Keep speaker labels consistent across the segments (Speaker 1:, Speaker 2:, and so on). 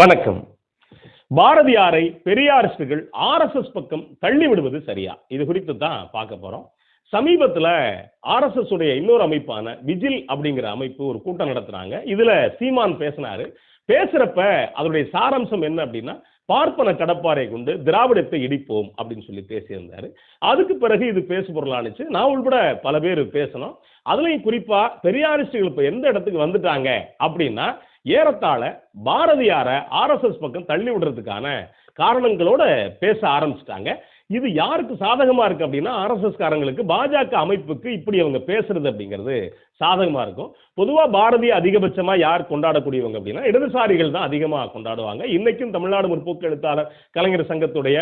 Speaker 1: வணக்கம். பாரதியாரை பெரியாரிஸ்டுகள் ஆர்எஸ்எஸ் பக்கம் தள்ளி விடுவது சரியா? இது குறித்து தான் பார்க்க போறோம். சமீபத்துல ஆர்எஸ்எஸ் உடைய இன்னொரு அமைப்பான விஜில் அப்படிங்கிற அமைப்பு ஒரு கூட்டம் நடத்துனாங்க இதுல சீமான் பேசினாரு. பேசுறப்ப அதனுடைய சாராம்சம் என்ன அப்படின்னா பார்ப்பன கடப்பாறை கொண்டு திராவிடத்தை இடிப்போம் அப்படின்னு சொல்லி பேசியிருந்தாரு. அதுக்கு பிறகு இது பேசு பொருளானுச்சு நான் உள்பட பல பேர் பேசணும். அதுலயும் குறிப்பா பெரியாரிஸ்டுகள் இப்ப எந்த இடத்துக்கு வந்துட்டாங்க அப்படின்னா ஏறத்தாழ பாரதியார ஆர்எஸ்எஸ் பக்கம் தள்ளி விடுறதுக்கான காரணங்களோட பேச ஆரம்பிச்சிட்டாங்க. இது யாருக்கு சாதகமா இருக்கு அப்படின்னா ஆர்எஸ்எஸ் காரங்களுக்கு பாஜக அமைப்புக்கு இப்படி அவங்க பேசுறது அப்படிங்கிறது சாதகமா இருக்கும். பொதுவா பாரதிய அதிகபட்சமா யார் கொண்டாடக்கூடியவங்க அப்படின்னா இடதுசாரிகள் தான் அதிகமா கொண்டாடுவாங்க. இன்னைக்கும் தமிழ்நாடு முற்போக்கு எழுத்தாளர் கலைஞர் சங்கத்துடைய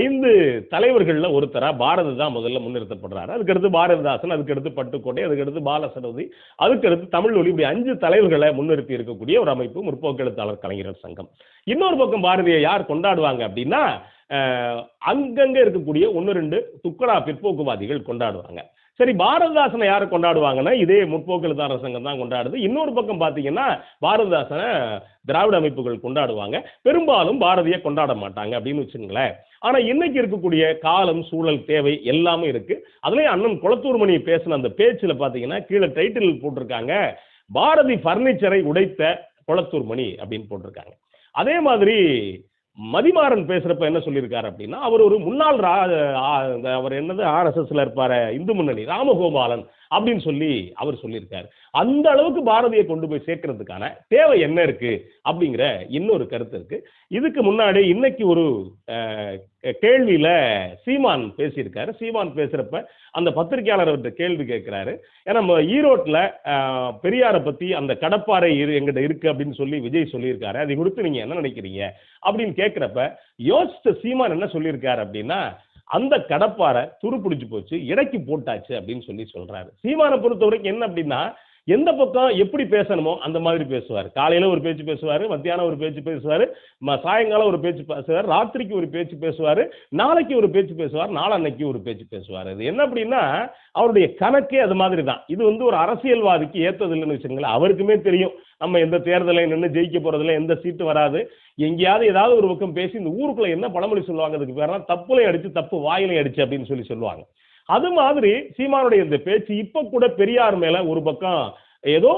Speaker 1: ஐந்து தலைவர்கள்ல ஒருத்தரா பாரதி தான் முதல்ல முன்னிறுத்தப்படுறாரு. அதுக்கடுத்து பாரதிதாசன் அதுக்கடுத்து பட்டுக்கோட்டை அதுக்கடுத்து பாலசரதி அதுக்கடுத்து தமிழ் ஒளி இப்படி அஞ்சு தலைவர்களை முன்னிறுத்தி இருக்கக்கூடிய ஒரு அமைப்பு முற்போக்கு எழுத்தாளர் கலைஞர் சங்கம். இன்னொரு பக்கம் பாரதியை யார் கொண்டாடுவாங்க அப்படின்னா அங்கங்க இருக்கக்கூடிய ஒன்று ரெண்டு துக்கடா பிற்போக்குவாதிகள் கொண்டாடுவாங்க. சரி பாரதிதாசனை யார் கொண்டாடுவாங்கன்னா இதே முற்போக்கு எழுத்தாளர் சங்கம் தான் கொண்டாடுது. இன்னொரு பக்கம் பார்த்தீங்கன்னா பாரதிதாசனை திராவிட அமைப்புகள் கொண்டாடுவாங்க. பெரும்பாலும் பாரதியை கொண்டாட மாட்டாங்க அப்படின்னு வச்சுங்களேன் ஆனால் இன்னைக்கு இருக்கக்கூடிய காலம் சூழல் தேவை எல்லாமே இருக்கு. அதுலேயும் அண்ணன் குளத்தூர்மணி பேசின அந்த பேச்சில் பார்த்தீங்கன்னா கீழே டைட்டில் போட்டிருக்காங்க பாரதி ஃபர்னிச்சரை உடைத்த குளத்தூர்மணி அப்படின்னு போட்டிருக்காங்க. அதே மாதிரி மதிமாறன் பேசுறப்ப என்ன சொல்லியிருக்காரு அப்படின்னா அவர் ஒரு முன்னாள் ரா அவர் என்னது ஆர்எஸ்எஸ்ல இருப்பாரு இந்து முன்னணி ராமகோபாலன் அப்படின்னு சொல்லி அவர் சொல்லியிருக்காரு. அந்த அளவுக்கு பாரதியை கொண்டு போய் சேர்க்கறதுக்கான தேவை என்ன இருக்கு அப்படிங்கிற இன்னொரு கருத்து இருக்கு. இதுக்கு முன்னாடி இன்னைக்கு ஒரு கேள்வியில சீமான் பேசியிருக்காரு. சீமான் பேசுறப்ப அந்த பத்திரிகையாளர் அவர்கிட்ட கேள்வி கேட்கிறாரு. ஏன்னா நம்ம ஈரோட்ல பெரியாரை பத்தி அந்த கடப்பாறை இரு எங்கிட்ட இருக்கு அப்படின்னு சொல்லி விஜய் சொல்லியிருக்காரு. அதை கொடுத்து நீங்க என்ன நினைக்கிறீங்க? அப்படின்னு கேட்கிறப்ப யோசிச்ச சீமான் என்ன சொல்லியிருக்காரு அப்படின்னா அந்த கடப்பாறை துரு பிடிச்சு போச்சு இடைக்கு போட்டாச்சு அப்படின்னு சொல்லி சொல்றாரு. சீமானை பொறுத்த வரைக்கும் என்ன அப்படின்னா எந்த பக்கம் எப்படி பேசணுமோ அந்த மாதிரி பேசுவார். காலையில ஒரு பேச்சு பேசுவார் மத்தியானம் ஒரு பேச்சு பேசுவார் சாயங்காலம் ஒரு பேச்சு பேசுவார் ராத்திரிக்கு ஒரு பேச்சு பேசுவார் நாளைக்கு ஒரு பேச்சு பேசுவார் நாளன்னைக்கு ஒரு பேச்சு பேசுவார். இது என்ன அப்படின்னா அவருடைய கணக்கே அது மாதிரி தான் இது வந்து ஒரு அரசியல்வாதிக்கு ஏற்றது இல்லைன்னு வச்சுங்களேன் அவருக்குமே தெரியும். நம்ம எந்த தேர்தலை நின்று ஜெயிக்க போறதுல எந்த சீட்டு வராது. எங்கேயாவது ஏதாவது ஒரு பக்கம் பேசி இந்த ஊருக்குள்ள என்ன பழமொழி சொல்லுவாங்க அதுக்கு பேர்னா தப்புலையும் அடிச்சு தப்பு வாயிலையும் அடிச்சு அப்படின்னு சொல்லி சொல்லுவாங்க. அது மாதிரி சீமானுடைய இந்த பேச்சு இப்ப கூட பெரியார் மேல ஒரு பக்கம் ஏதோ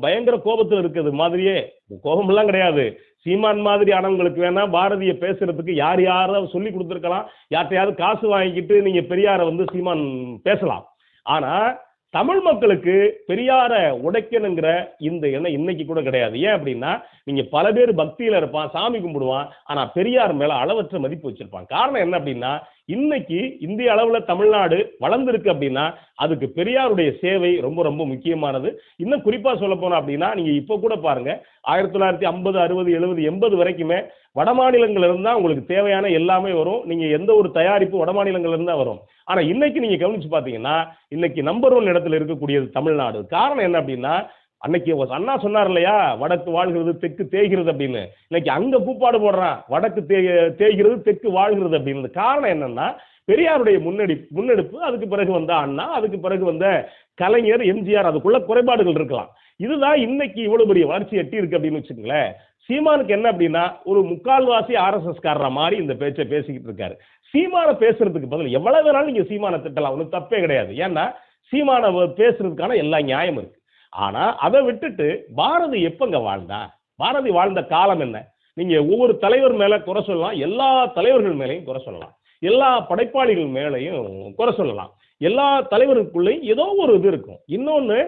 Speaker 1: பயங்கர கோபத்துல இருக்கிறது மாதிரியே. கோபமெல்லாம் கிடையாது. சீமான் மாதிரி ஆனவங்களுக்கு வேணா பாரதிய பேசுறதுக்கு யார் யாரும் சொல்லி கொடுத்துருக்கலாம். யார்கிட்டையாவது காசு வாங்கிக்கிட்டு நீங்க பெரியாரை வந்து சீமான் பேசலாம். ஆனா தமிழ் மக்களுக்கு பெரியார உடைக்கணுங்கிற இந்த எண்ணம் இன்னைக்கு கூட கிடையாது. ஏன் அப்படின்னா நீங்க பல பேர் பக்தியில இருப்பான் சாமி கும்பிடுவான் ஆனா பெரியார் மேல அளவற்ற மதிப்பு வச்சிருப்பான். காரணம் என்ன அப்படின்னா இன்னைக்கு இந்திய அளவுல தமிழ்நாடு வளர்ந்துருக்கு அப்படின்னா அதுக்கு பெரியாருடைய சேவை ரொம்ப ரொம்ப முக்கியமானது. இன்னும் குறிப்பா சொல்ல போனோம் அப்படின்னா நீங்க இப்ப கூட பாருங்க ஆயிரத்தி தொள்ளாயிரத்தி ஐம்பது அறுபது எழுபது எண்பது வரைக்குமே வட இருந்தா உங்களுக்கு தேவையான எல்லாமே வரும். நீங்க எந்த ஒரு தயாரிப்பு வட மாநிலங்கள்ல இருந்தா வரும். ஆனா இன்னைக்கு நீங்க கவனிச்சு பாத்தீங்கன்னா இன்னைக்கு நம்பர் ஒன் இடத்துல இருக்கக்கூடியது தமிழ்நாடு. காரணம் என்ன அப்படின்னா அன்னைக்கு ஒரு அண்ணா சொன்னார் இல்லையா வடக்கு வாழ்கிறது தெற்கு தேய்கிறது அப்படின்னு. இன்னைக்கு அங்க பூப்பாடு போடுறான் வடக்கு தே தேய்கிறது தெற்கு வாழ்கிறது அப்படின்னு. காரணம் என்னன்னா பெரியாருடைய முன்னெடுப்பு முன்னெடுப்பு அதுக்கு பிறகு வந்த அண்ணா அதுக்கு பிறகு வந்த கலைஞர் எம்ஜிஆர் அதுக்குள்ள குறைபாடுகள் இருக்கலாம். இதுதான் இன்னைக்கு இவ்வளவு பெரிய வளர்ச்சி எட்டி இருக்கு அப்படின்னு வச்சுக்கோங்களேன். சீமானுக்கு என்ன அப்படின்னா ஒரு முக்கால்வாசி ஆர்எஸ்எஸ் காரர மாதிரி இந்த பேச்சை பேசிக்கிட்டு இருக்காரு. சீமானை பேசுறதுக்கு பதில் எவ்வளவு வேணாலும் நீங்க சீமானை திட்டலாம் ஒன்றும் தப்பே கிடையாது. ஏன்னா சீமானை வ- பேசுறதுக்கான எல்லா நியாயம் இருக்கு. ஆனா அதை விட்டுட்டு பாரதி எப்பங்க வாழ்ந்தா? பாரதி வாழ்ந்த காலம் என்ன? நீங்க ஒவ்வொரு தலைவர் மேல குறை சொல்லலாம் எல்லா தலைவர்கள் மேலையும் குறை சொல்லலாம் எல்லா படைப்பாளிகள் மேலையும் குறை சொல்லலாம் எல்லா தலைவருக்குள்ளேயும் ஏதோ ஒரு இது இருக்கும். இன்னொன்னு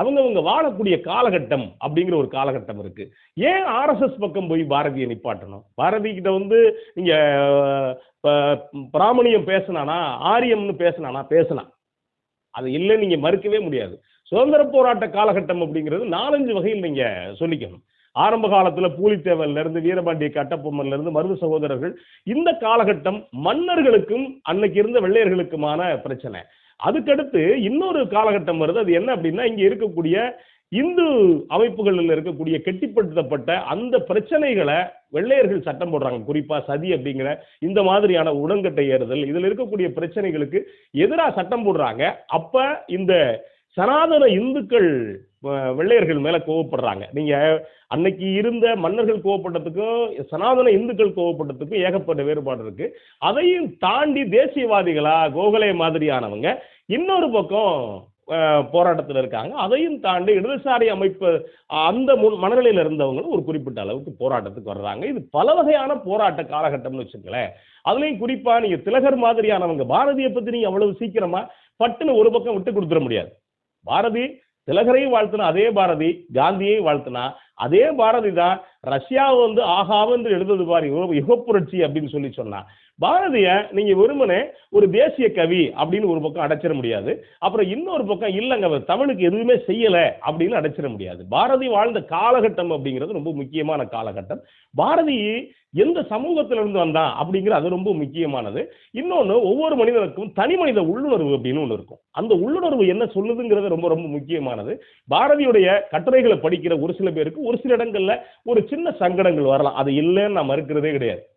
Speaker 1: அவங்கவுங்க வாழக்கூடிய காலகட்டம் அப்படிங்கிற ஒரு காலகட்டம் இருக்கு. ஏன் ஆர்எஸ்எஸ் பக்கம் போய் பாரதியை நிப்பாட்டணும்? பாரதி கிட்ட வந்து நீங்க பிராமணியம் பேசினானா ஆரியம்னு பேசினானா பேசினா அது இல்லை நீங்க மறுக்கவே முடியாது. சுதந்திர போராட்ட காலகட்டம் அப்படிங்கிறது நாலஞ்சு வகையில் நீங்க சொல்லிக்கணும். ஆரம்ப காலத்துல பூலித்தேவன்ல இருந்து வீரபாண்டிய கட்டப்பொம்மன்லேருந்து மருது சகோதரர்கள் இந்த காலகட்டம் மன்னர்களுக்கும் அன்னைக்கு இருந்த வெள்ளையர்களுக்குமான பிரச்சனை. அதுக்கடுத்து இன்னொரு காலகட்டம் வருது. அது என்ன அப்படின்னா இங்க இருக்கக்கூடிய இந்து அமைப்புகளில் இருக்கக்கூடிய கெட்டிப்படுத்தப்பட்ட அந்த பிரச்சனைகளை வெள்ளையர்கள் சட்டம் போடுறாங்க. குறிப்பா சதி அப்படிங்கிற இந்த மாதிரியான உடன்கட்டை ஏறுதல் இதுல இருக்கக்கூடிய பிரச்சனைகளுக்கு எதிராக சட்டம் போடுறாங்க. அப்ப இந்த சனாதன இந்துக்கள் வெள்ளையர்கள் மேல கோவப்படுறாங்க. நீங்க அன்னைக்கு இருந்த மன்னர்கள் கோவப்பட்டதுக்கும் சனாதன இந்துக்கள் கோவப்பட்டதுக்கும் ஏகப்பட்ட வேறுபாடு இருக்கு. அதையும் தாண்டி தேசியவாதிகளா கோகலே மாதிரியானவங்க இன்னொரு பக்கம் போராட்டத்தில் இருக்காங்க. அதையும் தாண்டி இடதுசாரி அமைப்பு அந்த முன் மனநிலையில் இருந்தவங்களும் ஒரு குறிப்பிட்ட அளவுக்கு போராட்டத்துக்கு வர்றாங்க. இது பல வகையான போராட்ட காலகட்டம்னு வச்சுங்களேன் அதுலயும் குறிப்பா நீங்க திலகர் மாதிரியானவங்க பாரதியை பத்தி நீங்க அவ்வளவு சீக்கிரமா பட்டுன்னு ஒரு பக்கம் விட்டு கொடுத்துட முடியாது. பாரதி திலகரையும் வாழ்த்தினா அதே பாரதி காந்தியையும் வாழ்த்தினா அதே பாரதி தான் ரஷ்யாவை வந்து ஆகாவென்று எழுதுது பாரு யுக- யுகப்புரட்சி அப்படின்னு சொல்லி சொன்னா. பாரதிய நீங்க வெறுமனே ஒரு தேசிய கவி அப்படின்னு ஒரு பக்கம் அடைச்சிட முடியாது. அப்புறம் இன்னொரு பக்கம் இல்லைங்க அவர் தமிழுக்கு எதுவுமே செய்யல அப்படின்னு அடைச்சிட முடியாது. பாரதி வாழ்ந்த காலகட்டம் அப்படிங்கிறது ரொம்ப முக்கியமான காலகட்டம். பாரதி எந்த சமூகத்துல இருந்து வந்தான் அப்படிங்கிற அது ரொம்ப முக்கியமானது. இன்னொன்று ஒவ்வொரு மனிதனுக்கும் தனி மனித உள்ளுணர்வு அப்படின்னு ஒன்று இருக்கும். அந்த உள்ளுணர்வு என்ன சொல்லுதுங்கிறது ரொம்ப ரொம்ப முக்கியமானது. பாரதியுடைய கட்டுரைகளை படிக்கிற ஒரு சில பேருக்கு ஒரு சில இடங்கள்ல ஒரு சின்ன சங்கடங்கள் வரலாம். அது இல்லைன்னு நான் மறுக்கிறதே கிடையாது.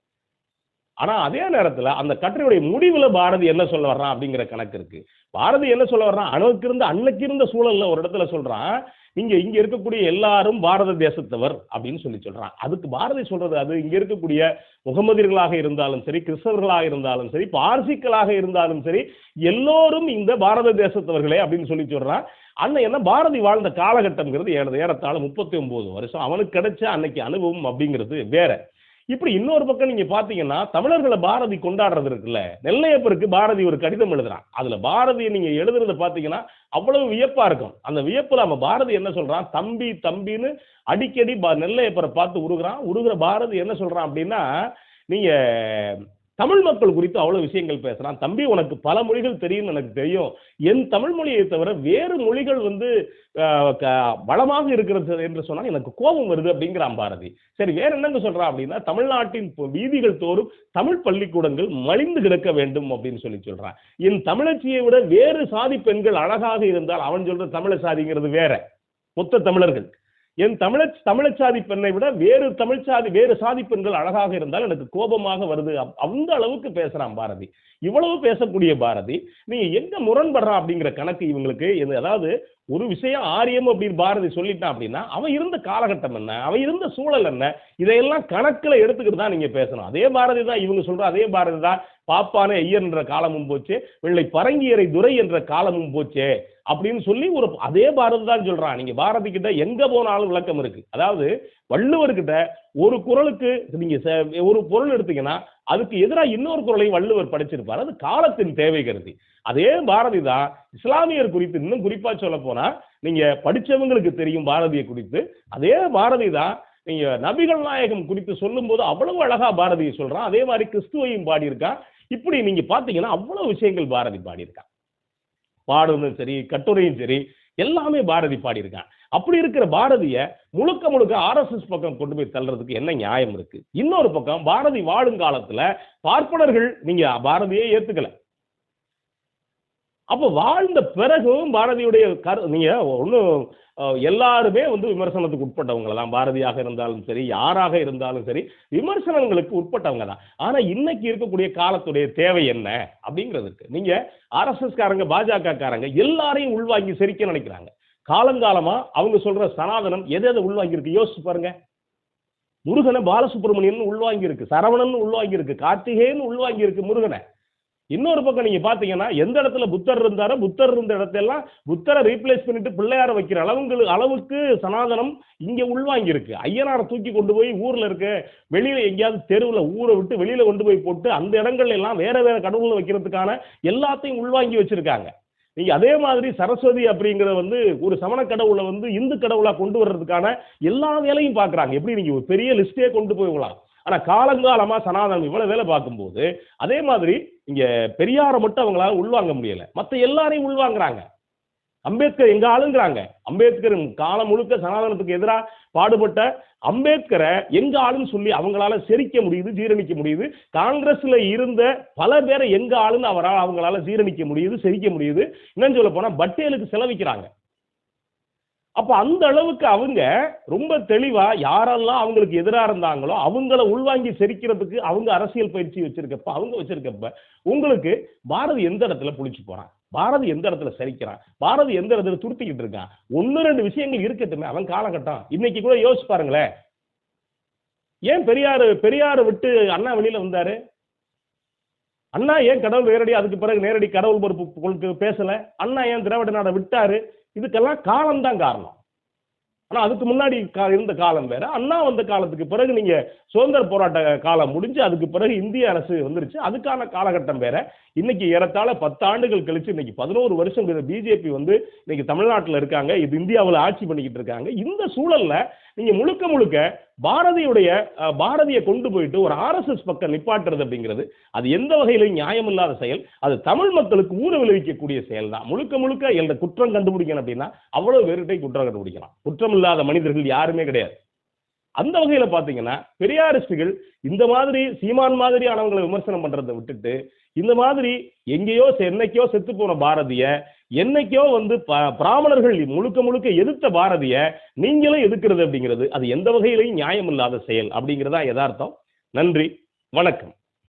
Speaker 1: ஆனால் அதே நேரத்தில் அந்த கட்டுரையுடைய முடிவில் பாரதி என்ன சொல்ல வர்றான் அப்படிங்கிற கணக்கு இருக்கு. பாரதி என்ன சொல்ல வர்றான்? அணுக்கு இருந்த அன்னைக்கு இருந்த சூழலில் ஒரு இடத்துல சொல்கிறான் இங்கே இங்கே இருக்கக்கூடிய எல்லாரும் பாரத தேசத்தவர் அப்படின்னு சொல்லி சொல்கிறான் அதுக்கு பாரதி சொல்கிறது அது இங்கே இருக்கக்கூடிய முகமதியர்களாக இருந்தாலும் சரி கிறிஸ்தவர்களாக இருந்தாலும் சரி பார்சிக்களாக இருந்தாலும் சரி எல்லோரும் இந்த பாரத தேசத்தவர்களே அப்படின்னு சொல்லி சொல்கிறான் அண்ணன் என்ன பாரதி வாழ்ந்த காலகட்டம்ங்கிறது ஏற- ஏறத்தாழ முப்பத்தி ஒம்பது வருஷம். அவனுக்கு கிடைச்ச அன்னைக்கு அனுபவம் அப்படிங்கிறது வேற. இப்படி இன்னொரு பக்கம் நீங்க பாத்தீங்கன்னா தமிழர்களை பாரதி கொண்டாடுறது இருக்குல்ல? நெல்லையப்பருக்கு பாரதி ஒரு கடிதம் எழுதுறான். அதுல பாரதி நீங்க எழுதுறத பாத்தீங்கன்னா அவ்வளவு வியப்பா இருக்கும். அந்த வியப்புல நம்ம பாரதி என்ன சொல்றான்? தம்பி தம்பின்னு அடிக்கடி நெல்லையப்பரை பார்த்து உருகுறான். உருகுற பாரதி என்ன சொல்றான் அப்படின்னா நீங்க தமிழ் மக்கள் குறித்து அவ்வளவு விஷயங்கள் பேசுகிறான் தம்பி உனக்கு பல மொழிகள் தெரியும் எனக்கு தெரியும். என் தமிழ் மொழியை தவிர வேறு மொழிகள் வந்து க- வளமாக இருக்கிறது என்று சொன்னால் எனக்கு கோபம் வருது அப்படிங்கிறான் பாரதி. சரி வேற என்னங்க சொல்றான் அப்படின்னா தமிழ்நாட்டின் வீதிகள் தோறும் தமிழ் பள்ளிக்கூடங்கள் மலிந்து கிடக்க வேண்டும் அப்படின்னு சொல்லி சொல்றான் என் தமிழச்சியை விட வேறு சாதி பெண்கள் அழகாக இருந்தால் அவன் சொல்ற தமிழ சாதிங்கிறது வேற. மொத்த தமிழர்கள். என் தமிழச் தமிழச்சாதி பெண்ணை விட வேறு தமிழ்ச்சாதி வேறு சாதி பெண்கள் அழகாக இருந்தால் எனக்கு கோபமாக வருது. அப்- அந்த அளவுக்கு பேசுறான் பாரதி. இவ்வளவு பேசக்கூடிய பாரதி. நீங்க எங்க முரண்படுறான் அப்படிங்கிற கணக்கு இவங்களுக்கு அதாவது ஒரு விஷயம் ஆரியம் அப்படின்னு பாரதி சொல்லிட்டான் அப்படின்னா அவன் இருந்த காலகட்டம் என்ன? அவன் இருந்த சூழல் என்ன? இதையெல்லாம் கணக்கில் எடுத்துக்கிட்டு தான் நீங்க பேசணும். அதே பாரதி தான் இவங்க சொல்ற அதே பாரதி தான் பாப்பானே ஐயர் என்ற காலமும் போச்சு வெள்ளை பரங்கியரை துரை என்ற காலமும் போச்சே அப்படின்னு சொல்லி ஒரு அதே பாரதி தான் சொல்றான். நீங்க பாரதி கிட்ட எங்க போனாலும் விளக்கம் இருக்கு. அதாவது வள்ளுவர்கிட்ட ஒரு குறளுக்கு நீங்க ச- ஒரு பொருள் எடுத்தீங்கன்னா அதுக்கு எதிராக இன்னொரு குறளையும் வள்ளுவர் படிச்சிருப்பார். அது காலத்தின் தேவை கருதி. அதே பாரதி தான் இஸ்லாமியர் குறித்து இன்னும் குறிப்பா சொல்ல போனா நீங்க படிச்சவங்களுக்கு தெரியும் பாரதியை குறித்து. அதே பாரதி தான் நீங்க நபிகள் நாயகம் குறித்து சொல்லும்போது அவ்வளவு அழகா பாரதியை சொல்றான். அதே மாதிரி கிறிஸ்துவையும் பாடியிருக்கான். இப்படி நீங்க பாத்தீங்கன்னா அவ்வளவு விஷயங்கள் பாரதி பாடியிருக்கான். பாடுவதும் சரி கட்டுரையும் சரி எல்லாமே பாரதி பாடியிருக்கான். அப்படி இருக்கிற பாரதிய முழுக்க முழுக்க ஆர்எஸ்எஸ் பக்கம் கொண்டு போய் தள்ளுறதுக்கு என்ன நியாயம் இருக்கு? இன்னொரு பக்கம் பாரதி வாழும் காலத்துல பார்ப்பனர்கள் நீங்க பாரதியே ஏத்துக்கல. அப்போ வாழ்ந்த பிறகும் பாரதியுடைய கரு நீங்க ஒன்றும் எல்லாருமே வந்து விமர்சனத்துக்கு உட்பட்டவங்க தான். பாரதியாக இருந்தாலும் சரி யாராக இருந்தாலும் சரி விமர்சனங்களுக்கு உட்பட்டவங்க தான். ஆனா இன்னைக்கு இருக்கக்கூடிய காலத்துடைய தேவை என்ன? அப்படிங்கிறது இருக்கு. நீங்க ஆர்எஸ்எஸ்காரங்க பாஜக காரங்க எல்லாரையும் உள்வாங்கி சிரிக்க நினைக்கிறாங்க. காலங்காலமாக அவங்க சொல்கிற சனாதனம் எதை எதை உள்வாங்கியிருக்கு? யோசிச்சு பாருங்க. முருகனை பாலசுப்ரமணியன் உள்வாங்கியிருக்கு சரவணன் உள்வாங்கியிருக்கு கார்த்திகேயன் உள்வாங்கியிருக்கு முருகனை. இன்னொரு பக்கம் நீங்க பாத்தீங்கன்னா எந்த இடத்துல புத்தர் இருந்தாரோ புத்தர் இருந்த இடத்தெல்லாம் புத்தரை ரீப்ளேஸ் பண்ணிட்டு பிள்ளையார வைக்கிற அளவுக்கு அளவுக்கு சனாதனம் இங்க உள்வாங்கி இருக்கு ஐயனாரை தூக்கி கொண்டு போய் ஊர்ல இருக்க வெளியில எங்கேயாவது தெருவில் ஊரை விட்டு வெளியில கொண்டு போய் போட்டு அந்த இடங்கள்ல எல்லாம் வேற வேற கடவுளை வைக்கிறதுக்கான எல்லாத்தையும் உள்வாங்கி வச்சிருக்காங்க. நீங்க அதே மாதிரி சரஸ்வதி அப்படிங்கிறத வந்து ஒரு சமண கடவுளை வந்து இந்து கடவுளா கொண்டு வர்றதுக்கான எல்லா வேலையும் பார்க்குறாங்க எப்படி நீங்க ஒரு பெரிய லிஸ்டே கொண்டு போகலாம் ஆனா காலங்காலமா சனாதனம் இவ்வளவு வேலை பார்க்கும்போது அதே மாதிரி இங்க பெரியாரை மட்டும் அவங்களால உள்வாங்க முடியல. மத்த எல்லாரையும் உள்வாங்குறாங்க. அம்பேத்கர் எங்க ஆளுங்கிறாங்க? அம்பேத்கர் காலம் முழுக்க சனாதனத்துக்கு எதிராக பாடுபட்ட அம்பேத்கரை எங்க ஆளுன்னு சொல்லி அவங்களால செரிக்க முடியுது ஜீரணிக்க முடியுது. காங்கிரஸ்ல இருந்த பல பேரை எங்க ஆளுன்னு அவரால் அவங்களால ஜீரணிக்க முடியுது செரிக்க முடியுது. இன்னும் சொல்ல போனா பட்டேலுக்கு செலவிக்கிறாங்க. அப்ப அந்த அளவுக்கு அவங்க ரொம்ப தெளிவா யாரெல்லாம் அவங்களுக்கு எதிராக இருந்தாங்களோ அவங்கள உள்வாங்கி செரிக்கிறதுக்கு அவங்க அரசியல் பயிற்சி வச்சிருக்கப்ப அவங்க வச்சிருக்கப்ப உங்களுக்கு பாரதி எந்த இடத்துல புளிச்சு போறான்? பாரதி எந்த இடத்துல சரிக்கிறான்? பாரதி எந்த இடத்துல துருத்திக்கிட்டு இருக்கான்? ஒன்னு ரெண்டு விஷயங்கள் இருக்கட்டுமே அவன் காலகட்டம். இன்னைக்கு கூட யோசிச்சு பாருங்களேன். ஏன் பெரியார் பெரியாரை விட்டு அண்ணா வெளியில வந்தாரு? அண்ணா ஏன் கடவுள் நேரடி அதுக்கு பிறகு நேரடி கடவுள் பொறுப்பு பேசல? அண்ணா ஏன் திராவிட நாடை விட்டாரு? இதுக்கெல்லாம் காலம்தான் காரணம். ஆனா அதுக்கு முன்னாடி கா- இருந்த காலம் வேற. அண்ணா வந்த காலத்துக்கு பிறகு நீங்க சுதந்திர போராட்ட காலம் முடிஞ்சு அதுக்கு பிறகு இந்திய அரசு வந்துருச்சு. அதுக்கான காலகட்டம் வேற. இன்னைக்கு ஏறத்தாழ பத்து ஆண்டுகள் கழிச்சு இன்னைக்கு பதினோரு வருஷம் பிஜேபி வந்து இன்னைக்கு தமிழ்நாட்டில் இருக்காங்க. இது இந்தியாவில் ஆட்சி பண்ணிக்கிட்டு இருக்காங்க. இந்த சூழல்ல நீங்க முழுக்க முழுக்க பாரதியுடைய பாரதியை கொண்டு போயிட்டு ஒரு ஆர்எஸ்எஸ் பக்கம் நிப்பாட்டுறது அப்படிங்கிறது அது எந்த வகையிலும் நியாயமில்லாத செயல். அது தமிழ் மக்களுக்கு ஊற விளைவிக்கக்கூடிய செயல் தான் முழுக்க முழுக்க எந்த குற்றம் கண்டுபிடிக்கணும் அப்படின்னா அவ்வளவு பேருட்டை குற்றம் கண்டுபிடிக்கலாம். குற்றம் இல்லாத மனிதர்கள் யாருமே கிடையாது. அந்த வகையில பாத்தீங்கன்னா பெரியாரிஸ்டுகள் இந்த மாதிரி சீமான் மாதிரியானவங்களை விமர்சனம் பண்றதை விட்டுட்டு இந்த மாதிரி எங்கேயோ செ- என்னைக்கோ செத்து போன பாரதிய என்னைக்கோ வந்து ப- பிராமணர்கள் முழுக்க முழுக்க எதிர்த்த பாரதிய நீங்களும் எதிர்க்கிறது அப்படிங்கிறது அது எந்த வகையிலையும் நியாயம் இல்லாத செயல் அப்படிங்கிறதா யதார்த்தம். நன்றி. வணக்கம்.